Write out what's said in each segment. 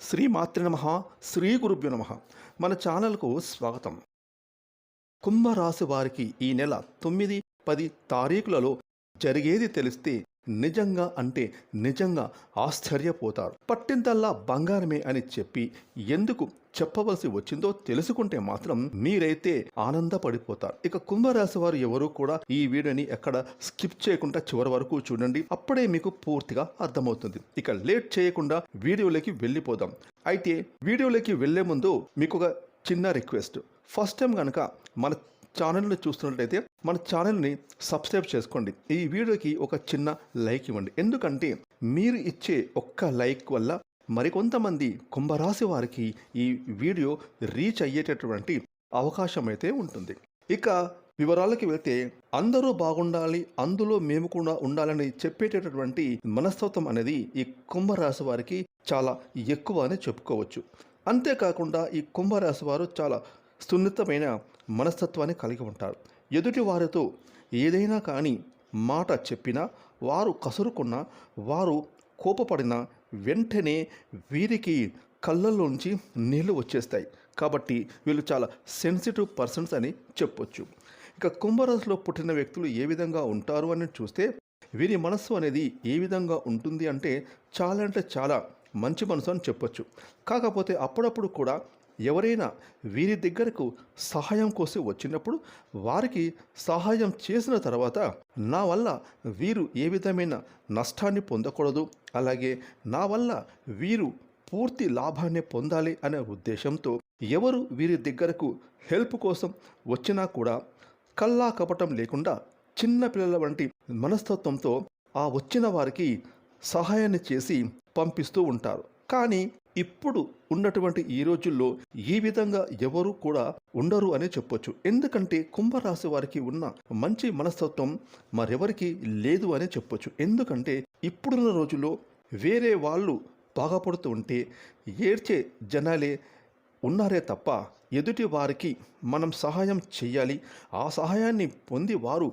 శ్రీ మాతృ నమ శ్రీ గురుభ్యు నమ. మన ఛానల్కు స్వాగతం. కుంభరాశి వారికి ఈ నెల తొమ్మిది పది తారీఖులలో జరిగేది తెలిస్తే నిజంగా అంటే నిజంగా ఆశ్చర్యపోతారు. పట్టింతల్లా బంగారమే అని చెప్పి ఎందుకు చెప్పవలసి వచ్చిందో తెలుసుకుంటే మాత్రం మీరైతే ఆనందపడిపోతారు. ఇక కుంభరాశి వారు ఎవరు కూడా ఈ వీడియోని ఎక్కడ స్కిప్ చేయకుండా చివరి వరకు చూడండి. అప్పుడే మీకు పూర్తిగా అర్థమవుతుంది. ఇక లేట్ చేయకుండా వీడియోలోకి వెళ్ళిపోదాం. అయితే వీడియోలోకి వెళ్ళే ముందు మీకు ఒక చిన్న రిక్వెస్ట్. ఫస్ట్ టైం కనుక మన ఛానల్ని చూస్తున్నట్లయితే మన ఛానల్ని సబ్స్క్రైబ్ చేసుకోండి. ఈ వీడియోకి ఒక చిన్న లైక్ ఇవ్వండి. ఎందుకంటే మీరు ఇచ్చే ఒక్క లైక్ వల్ల మరికొంతమంది కుంభరాశి వారికి ఈ వీడియో రీచ్ అయ్యేటటువంటి అవకాశం అయితే ఉంటుంది. ఇక వివరాలకి వెళ్తే అందరూ బాగుండాలి అందులో మేము కూడా ఉండాలని చెప్పేటటువంటి మనస్తత్వం అనేది ఈ కుంభరాశి వారికి చాలా ఎక్కువ అని చెప్పుకోవచ్చు. అంతేకాకుండా ఈ కుంభరాశి వారు చాలా సున్నితమైన మనస్తత్వాన్ని కలిగి ఉంటారు. ఎదుటి వారితో ఏదైనా కానీ మాట చెప్పినా వారు కసురుకున్నా వారు కోపపడినా వెంటనే వీరికి కళ్ళల్లోంచి నీళ్ళు వచ్చేస్తాయి. కాబట్టి వీళ్ళు చాలా సెన్సిటివ్ పర్సన్స్ అని చెప్పొచ్చు. ఇక కుంభరాశిలో పుట్టిన వ్యక్తులు ఏ విధంగా ఉంటారు అని చూస్తే వీరి మనస్సు అనేది ఏ విధంగా ఉంటుంది అంటే చాలా అంటే చాలా మంచి మనసు అని చెప్పొచ్చు. కాకపోతే అప్పుడప్పుడు కూడా ఎవరైనా వీరి దగ్గరకు సహాయం కోసం వచ్చినప్పుడు వారికి సహాయం చేసిన తర్వాత నా వల్ల వీరు ఏ విధమైన నష్టాన్ని పొందకూడదు అలాగే నా వల్ల వీరు పూర్తి లాభాన్ని పొందాలి అనే ఉద్దేశంతో ఎవరు వీరి దగ్గరకు హెల్ప్ కోసం వచ్చినా కూడా కల్లా కపటం లేకుండా చిన్న పిల్లల వంటి మనస్తత్వంతో ఆ వచ్చిన వారికి సహాయాన్ని చేసి పంపిస్తూ ఉంటారు. కానీ ఇప్పుడు ఉన్నటువంటి ఈ రోజుల్లో ఈ విధంగా ఎవరు కూడా ఉండరు అనే చెప్పొచ్చు. ఎందుకంటే కుంభరాశి వారికి ఉన్న మంచి మనస్తత్వం మరెవరికి లేదు అనే చెప్పొచ్చు. ఎందుకంటే ఇప్పుడున్న రోజుల్లో వేరే వాళ్ళు బాగుపడుతూ ఉంటే ఏడ్చే జనాలే ఉన్నారే తప్ప ఎదుటి వారికి మనం సహాయం చేయాలి ఆ సహాయాన్ని పొంది వారు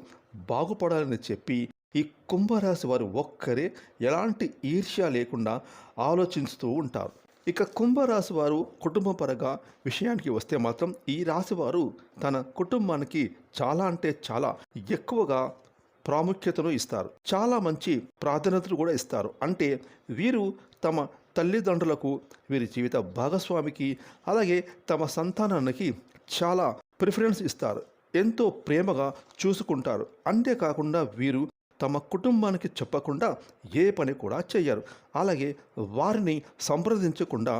బాగుపడాలని చెప్పి ఈ కుంభరాశి వారు ఒక్కరే ఎలాంటి ఈర్ష్య లేకుండా ఆలోచిస్తూ ఉంటారు. ఇక కుంభరాశి వారు కుటుంబపరంగా విషయానికి వస్తే మాత్రం ఈ రాశివారు తన కుటుంబానికి చాలా అంటే చాలా ఎక్కువగా ప్రాముఖ్యతను ఇస్తారు. చాలా మంచి ప్రాధాన్యతలు కూడా ఇస్తారు. అంటే వీరు తమ తల్లిదండ్రులకు వీరి జీవిత భాగస్వామికి అలాగే తమ సంతానానికి చాలా ప్రిఫరెన్స్ ఇస్తారు. ఎంతో ప్రేమగా చూసుకుంటారు. అంతేకాకుండా వీరు తమ కుటుంబానికి చెప్పకుండా ఏ పని కూడా చేయరు అలాగే వారిని సంప్రదించకుండా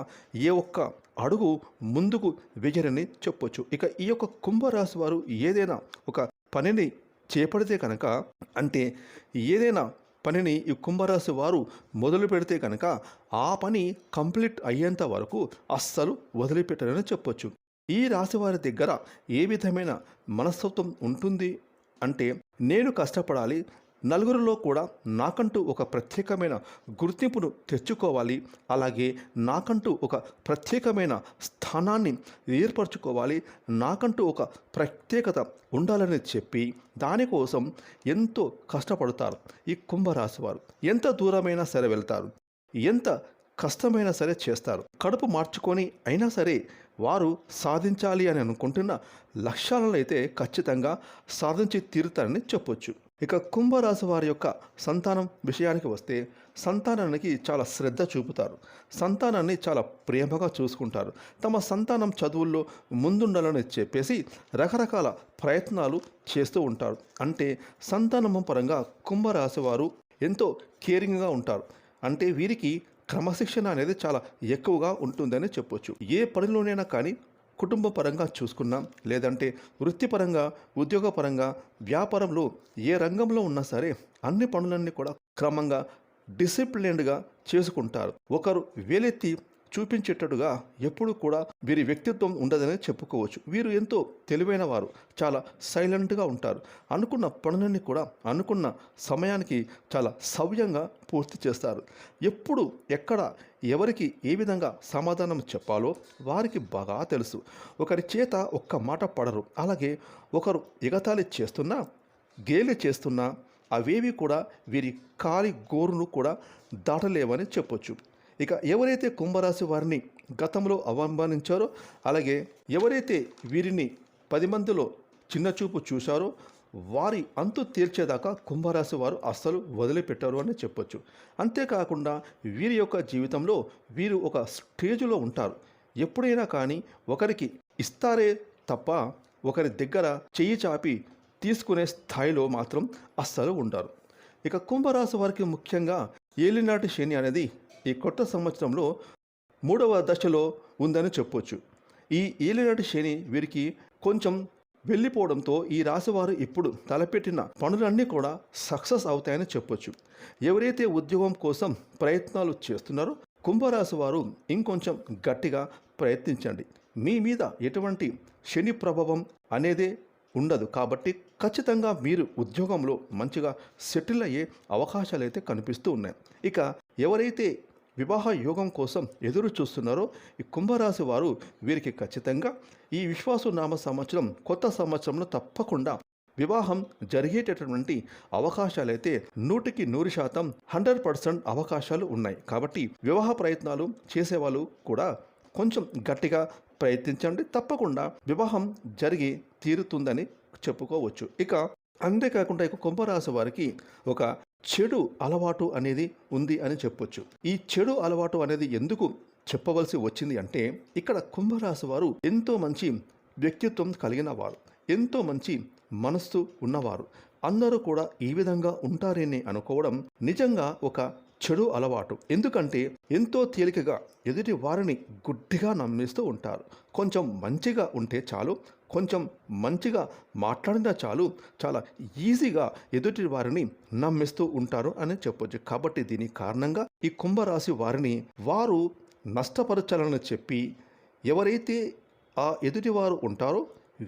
ఏ ఒక్క అడుగు ముందుకు వెయ్యరని చెప్పొచ్చు. ఇక ఈ యొక్క కుంభరాశి వారు ఏదైనా ఒక పనిని చేపడితే కనుక అంటే ఏదైనా పనిని ఈ కుంభరాశి వారు మొదలు పెడితే కనుక ఆ పని కంప్లీట్ అయ్యేంత వరకు అస్సలు వదిలిపెట్టరని చెప్పొచ్చు. ఈ రాశి వారి దగ్గర ఏ విధమైన మనస్తత్వం ఉంటుంది అంటే నేను కష్టపడాలి నలుగురిలో కూడా నాకంటూ ఒక ప్రత్యేకమైన గుర్తింపును తెచ్చుకోవాలి. అలాగే నాకంటూ ఒక ప్రత్యేకమైన స్థానాన్ని ఏర్పరచుకోవాలి. నాకంటూ ఒక ప్రత్యేకత ఉండాలని చెప్పి దానికోసం ఎంతో కష్టపడతారు ఈ కుంభరాశి వారు. ఎంత దూరమైనా సరే వెళ్తారు. ఎంత కష్టమైనా సరే చేస్తారు. కడుపు మార్చుకొని అయినా సరే వారు సాధించాలి అని అనుకుంటున్న లక్ష్యాలను అయితే ఖచ్చితంగా సాధించి తీరుతారని చెప్పొచ్చు. ఇక కుంభరాశి వారి యొక్క సంతానం విషయానికి వస్తే సంతానానికి చాలా శ్రద్ధ చూపుతారు. సంతానాన్ని చాలా ప్రేమగా చూసుకుంటారు. తమ సంతానం చదువుల్లో ముందుండాలని చెప్పేసి రకరకాల ప్రయత్నాలు చేస్తూ ఉంటారు. అంటే సంతానము పరంగా కుంభరాశి వారు ఎంతో కేరింగ్గా ఉంటారు. అంటే వీరికి క్రమశిక్షణ అనేది చాలా ఎక్కువగా ఉంటుందని చెప్పొచ్చు. ఏ పనిలోనైనా కానీ కుటుంబ పరంగా చూసుకున్నా లేదంటే వృత్తిపరంగా ఉద్యోగపరంగా వ్యాపారంలో ఏ రంగంలో ఉన్నా సరే అన్ని పనులన్నీ కూడా క్రమంగా డిసిప్లిన్డ్గా చేసుకుంటారు. ఒకరు వేలెత్తి చూపించేటట్టుగా ఎప్పుడు కూడా వీరి వ్యక్తిత్వం ఉండదని చెప్పుకోవచ్చు. వీరు ఎంతో తెలివైన వారు చాలా సైలెంట్గా ఉంటారు. అనుకున్న పనులన్నీ కూడా అనుకున్న సమయానికి చాలా సవ్యంగా పూర్తి చేస్తారు. ఎప్పుడు ఎక్కడ ఎవరికి ఏ విధంగా సమాధానం చెప్పాలో వారికి బాగా తెలుసు. ఒకరి చేత ఒక్క మాట పడరు. అలాగే ఒకరు ఎగతాళి చేస్తున్నా గేలి చేస్తున్నా అవేవి కూడా వీరి కాలి గోరును కూడా దాటలేవని చెప్పొచ్చు. ఇక ఎవరైతే కుంభరాశి వారిని గతంలో అవమానించారో అలాగే ఎవరైతే వీరిని పది మందిలో చిన్నచూపు చూశారో వారి అంతు తీర్చేదాకా కుంభరాశి వారు అస్సలు వదిలిపెట్టారు అని చెప్పొచ్చు. అంతేకాకుండా వీరి యొక్క జీవితంలో వీరు ఒక స్టేజ్లో ఉంటారు. ఎప్పుడైనా కానీ ఒకరికి ఇస్తారే తప్ప ఒకరి దగ్గర చెయ్యి చాపి తీసుకునే స్థాయిలో మాత్రం అస్సలు ఉంటారు ఇక కుంభరాశి వారికి ముఖ్యంగా ఏలినాటి శని అనేది ఈ కొత్త సంవత్సరంలో మూడవ దశలో ఉందని చెప్పొచ్చు. ఈ ఏలినాటి శని వీరికి కొంచెం వెళ్ళిపోవడంతో ఈ రాశివారు ఇప్పుడు తలపెట్టిన పనులన్నీ కూడా సక్సెస్ అవుతాయని చెప్పొచ్చు. ఎవరైతే ఉద్యోగం కోసం ప్రయత్నాలు చేస్తున్నారో కుంభరాశి వారు ఇంకొంచెం గట్టిగా ప్రయత్నించండి. మీ మీద ఎటువంటి శని ప్రభావం అనేదే ఉండదు. కాబట్టి ఖచ్చితంగా మీరు ఉద్యోగంలో మంచిగా సెటిల్ అయ్యే అవకాశాలు అయితే కనిపిస్తూ ఉన్నాయి. ఇక ఎవరైతే వివాహ యోగం కోసం ఎదురు చూస్తున్నారో ఈ కుంభరాశి వారు వీరికి ఖచ్చితంగా ఈ విశ్వాసు నామ సంవత్సరం కొత్త సంవత్సరంలో తప్పకుండా వివాహం జరిగేటటువంటి అవకాశాలైతే నూటికి నూరు శాతం హండ్రెడ్ పర్సెంట్ అవకాశాలు ఉన్నాయి. కాబట్టి వివాహ ప్రయత్నాలు చేసేవాళ్ళు కూడా కొంచెం గట్టిగా ప్రయత్నించండి. తప్పకుండా వివాహం జరిగి తీరుతుందని చెప్పుకోవచ్చు. ఇక అంతేకాకుండా ఇక కుంభరాశి వారికి ఒక చెడు అలవాటు అనేది ఉంది అని చెప్పొచ్చు. ఈ చెడు అలవాటు అనేది ఎందుకు చెప్పవలసి వచ్చింది అంటే ఇక్కడ కుంభరాశి వారు ఎంతో మంచి వ్యక్తిత్వం కలిగిన వారు ఎంతో మంచి మనస్సు ఉన్నవారు. అందరూ కూడా ఈ విధంగా ఉంటారని అనుకోవడం నిజంగా ఒక చెడు అలవాటు. ఎందుకంటే ఎంతో తేలికగా ఎదుటి వారిని గుడ్డిగా నమ్మిస్తూ ఉంటారు. కొంచెం మంచిగా ఉంటే చాలు కొంచెం మంచిగా మాట్లాడినా చాలు చాలా ఈజీగా ఎదుటి వారిని నమ్మిస్తూ ఉంటారు అని చెప్పొచ్చు. కాబట్టి దీని కారణంగా ఈ కుంభరాశి వారిని వారు నష్టపరచాలని చెప్పి ఎవరైతే ఆ ఎదుటివారు ఉంటారో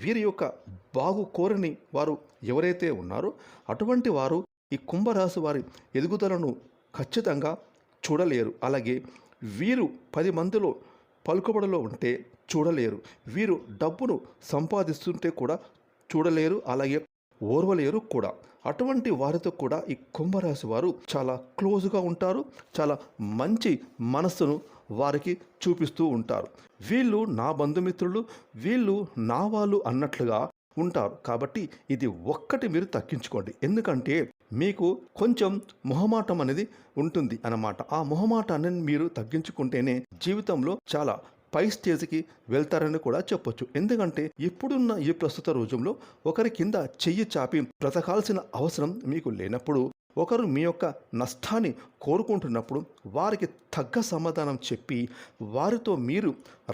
వీరి యొక్క బాగు కోరని వారు ఎవరైతే ఉన్నారో అటువంటి వారు ఈ కుంభరాశి వారి ఎదుగుదలను ఖచ్చితంగా చూడలేరు. అలాగే వీరు పది మందిలో పలుకుబడిలో ఉంటే చూడలేరు. వీరు డబ్బును సంపాదిస్తుంటే కూడా చూడలేరు అలాగే ఓర్వలేరు కూడా. అటువంటి వారితో కూడా ఈ కుంభరాశి వారు చాలా క్లోజ్గా ఉంటారు చాలా మంచి మనస్సును వారికి చూపిస్తూ ఉంటారు. వీళ్ళు నా బంధుమిత్రులు వీళ్ళు నా వాళ్ళు అన్నట్లుగా ఉంటారు. కాబట్టి ఇది ఒక్కటి మీరు తగ్గించుకోండి. ఎందుకంటే మీకు కొంచెం మొహమాటం అనేది ఉంటుంది అన్నమాట. ఆ మొహమాటాన్ని మీరు తగ్గించుకుంటేనే జీవితంలో చాలా పై స్టేజ్కి వెళ్తారని కూడా చెప్పొచ్చు. ఎందుకంటే ఇప్పుడున్న ఈ ప్రస్తుత రోజుల్లో ఒకరి కింద చెయ్యి చాపి బ్రతకాల్సిన అవసరం మీకు లేనప్పుడు ఒకరు మీ యొక్క నష్టాన్ని కోరుకుంటున్నప్పుడు వారికి తగ్గ సమాధానం చెప్పి వారితో మీరు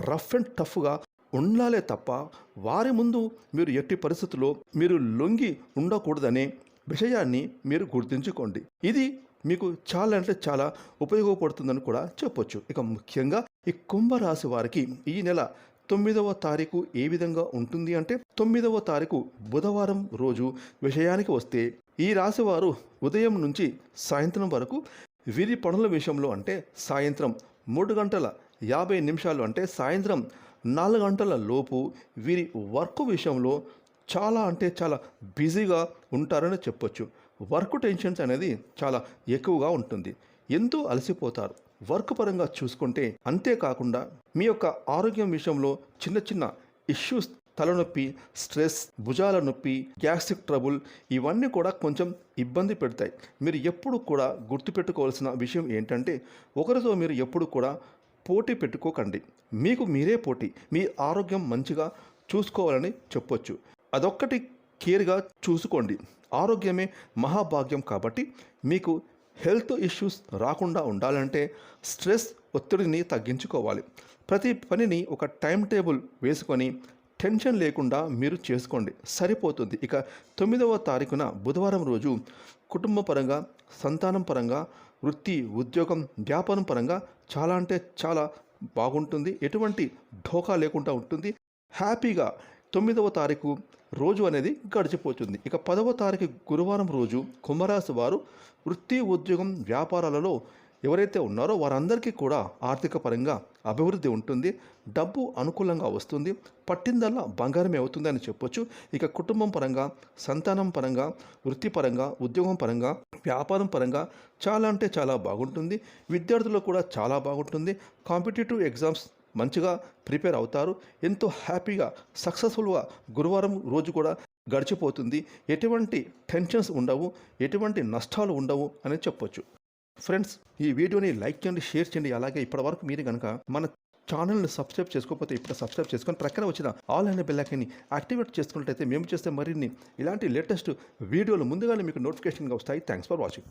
రఫ్ అండ్ టఫ్గా ఉండాలే తప్ప వారి ముందు మీరు ఎట్టి పరిస్థితుల్లో మీరు లొంగి ఉండకూడదనే విషయాన్ని మీరు గుర్తుంచుకోండి. ఇది మీకు చాలా అంటే చాలా ఉపయోగపడుతుందని కూడా చెప్పొచ్చు. ఇక ముఖ్యంగా ఈ కుంభరాశి వారికి ఈ నెల తొమ్మిదవ తారీఖు ఏ విధంగా ఉంటుంది అంటే తొమ్మిదవ తారీఖు బుధవారం రోజు విషయానికి వస్తే ఈ రాశివారు ఉదయం నుంచి సాయంత్రం వరకు వీరి పనుల విషయంలో అంటే సాయంత్రం మూడు గంటల యాభై నిమిషాలు అంటే సాయంత్రం నాలుగు గంటల లోపు వీరి వర్క్ విషయంలో చాలా అంటే చాలా బిజీగా ఉంటారని చెప్పొచ్చు. వర్క్ టెన్షన్స్ అనేది చాలా ఎక్కువగా ఉంటుంది. ఎంతో అలసిపోతారు. వర్క్ పరంగా చూసుకుంటే అంతేకాకుండా మీ యొక్క ఆరోగ్యం విషయంలో చిన్న చిన్న ఇష్యూస్ తలనొప్పి స్ట్రెస్ భుజాల నొప్పి గ్యాస్ట్రిక్ ట్రబుల్ ఇవన్నీ కూడా కొంచెం ఇబ్బంది పెడతాయి. మీరు ఎప్పుడు కూడా గుర్తుపెట్టుకోవాల్సిన విషయం ఏంటంటే ఒకరితో మీరు ఎప్పుడు కూడా పోటీ పెట్టుకోకండి. మీకు మీరే పోటీ. మీ ఆరోగ్యం మంచిగా చూసుకోవాలని చెప్పొచ్చు. అదొక్కటి కేర్గా చూసుకోండి. ఆరోగ్యమే మహాభాగ్యం కాబట్టి మీకు హెల్త్ ఇష్యూస్ రాకుండా ఉండాలంటే స్ట్రెస్ ఒత్తిడిని తగ్గించుకోవాలి. ప్రతి పనిని ఒక టైం టేబుల్ వేసుకొని టెన్షన్ లేకుండా మీరు చేసుకోండి. సరిపోతుంది. ఇక తొమ్మిదవ తారీఖున బుధవారం రోజు కుటుంబ పరంగా సంతానం పరంగా వృత్తి ఉద్యోగం వ్యాపారం పరంగా చాలా అంటే చాలా బాగుంటుంది. ఎటువంటి ఢోకా లేకుండా ఉంటుంది. హ్యాపీగా తొమ్మిదవ తారీఖు రోజు అనేది గడిచిపోతుంది. ఇక పదవ తారీఖు గురువారం రోజు కుంభరాశి వారు వృత్తి ఉద్యోగం వ్యాపారాలలో ఎవరైతే ఉన్నారో వారందరికీ కూడా ఆర్థిక పరంగా అభివృద్ధి ఉంటుంది. డబ్బు అనుకూలంగా వస్తుంది. పట్టిందల్లా బంగారమే అవుతుంది అని చెప్పొచ్చు. ఇక కుటుంబం పరంగా సంతానం పరంగా వృత్తిపరంగా ఉద్యోగం పరంగా వ్యాపారం పరంగా చాలా అంటే చాలా బాగుంటుంది. విద్యార్థులకు కూడా చాలా బాగుంటుంది. కాంపిటేటివ్ ఎగ్జామ్స్ మంచిగా ప్రిపేర్ అవుతారు. ఎంతో హ్యాపీగా సక్సెస్ఫుల్గా గురువారం రోజు కూడా గడిచిపోతుంది. ఎటువంటి టెన్షన్స్ ఉండవు ఎటువంటి నష్టాలు ఉండవు అని చెప్పొచ్చు. ఫ్రెండ్స్ ఈ వీడియోని లైక్ చేయండి షేర్ చేయండి. అలాగే ఇప్పటివరకు మీరు కనుక మన ఛానల్ని సబ్స్క్రైబ్ చేసుకోకపోతే ఇప్పుడు సబ్స్క్రైబ్ చేసుకొని ప్రక్కన వచ్చిన ఆల్ అనే బెల్లైకన్ని యాక్టివేట్ చేసుకున్నట్టయితే మేము చేస్తే మరిన్ని ఇలాంటి లేటెస్ట్ వీడియోలు ముందుగానే మీకు నోటిఫికేషన్గా వస్తాయి. Thanks for watching